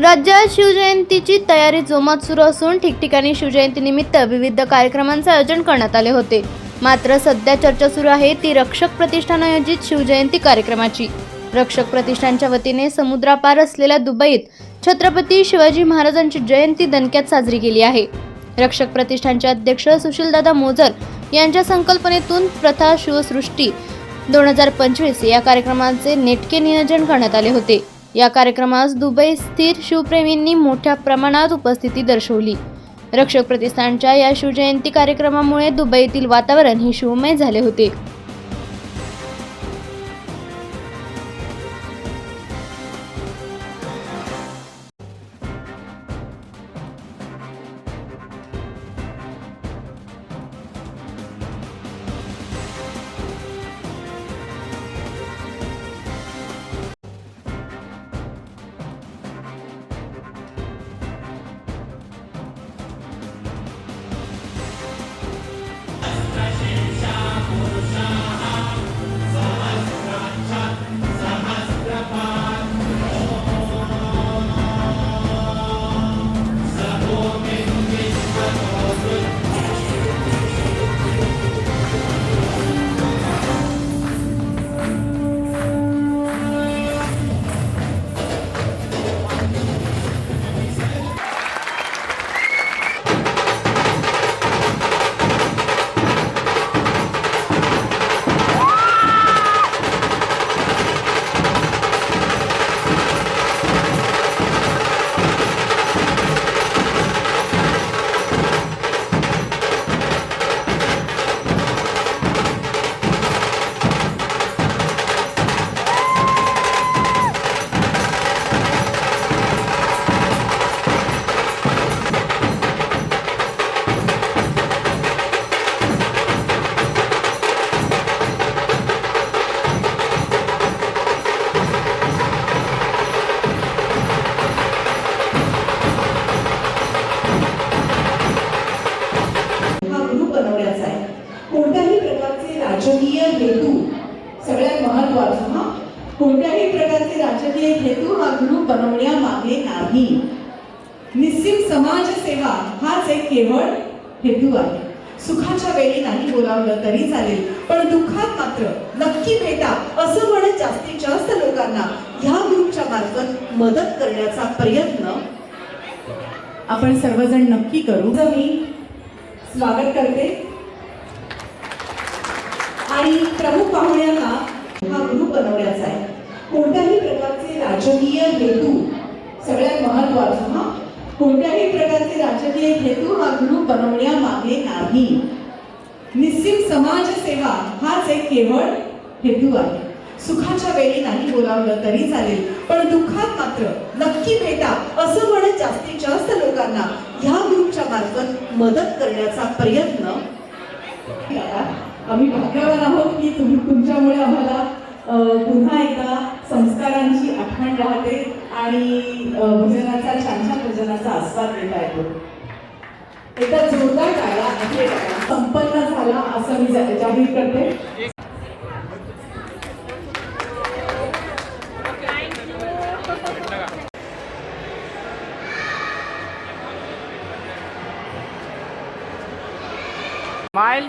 राज्यात शिवजयंतीची तयारी जोमात सुरू असून ठिकठिकाणी शिवजयंतीनिमित्त विविध कार्यक्रमांचे आयोजन करण्यात आले होते. मात्र सध्या चर्चा सुरू आहे ती रक्षक प्रतिष्ठान आयोजित शिवजयंती कार्यक्रमाची. रक्षक प्रतिष्ठानच्या वतीने समुद्रापार असलेल्या दुबईत छत्रपती शिवाजी महाराजांची जयंती दणक्यात साजरी केली आहे. रक्षक प्रतिष्ठानचे अध्यक्ष सुशीलदादा मोजर यांच्या संकल्पनेतून प्रथा शिवसृष्टी दोन हजार पंचवीस या कार्यक्रमाचे नेटके नियोजन करण्यात आले होते. या कार्यक्रमास दुबई स्थिर शिवप्रेमींनी मोठ्या प्रमाणात उपस्थिती दर्शवली. रक्षक प्रतिष्ठानच्या या शिवजयंती कार्यक्रमामुळे दुबईतील वातावरण हे शिवमय झाले होते. कोणत्याही प्रकारचे राजकीय हेतू हा ग्रुप बनवण्यामागे नाही. निश्चित समाज सेवा हाच एक केवळ हेतू आहे. सुखाच्या वेळी नाही बोलावलं तरी चालेल पण दुःखात मात्र नक्की भेटा असं म्हणत जास्तीत जास्त लोकांना ह्या ग्रुपच्या मार्फत मदत करण्याचा प्रयत्न आपण सर्वजण नक्की करू. तर मी स्वागत करते. आणि प्रमुख पाहुण्यांना हा ग्रुप बनवण्याचा आहे. कोणत्याही प्रकारचे राजकीय हेतू सगळ्यात महत्त्वाचा हा? कोणत्याही प्रकारचे राजकीय हेतू हा ग्रुप बनवण्यामागे नाही. निश्चित समाज सेवा हाच एक केवळ हेतू आहे. सुखाच्या वेळी नाही बोलावलं तरी चालेल पण दुःखात मात्र नक्की भेटा असं म्हणत जास्तीत जास्त लोकांना ह्या ग्रुपच्या मार्फत मदत करण्याचा प्रयत्न. आम्ही भाग्यवान आहोत की तुम्ही तुमच्यामुळे आम्हाला पुन्हा एकदा संस्कारांची आठवण राहते आणि भजनाचा छान छान भजनाचा आस्वाद घेता येतो. एकदा जोरदार टाळा असे संपन्न झाला असं मी जाहीर करते. स्माइल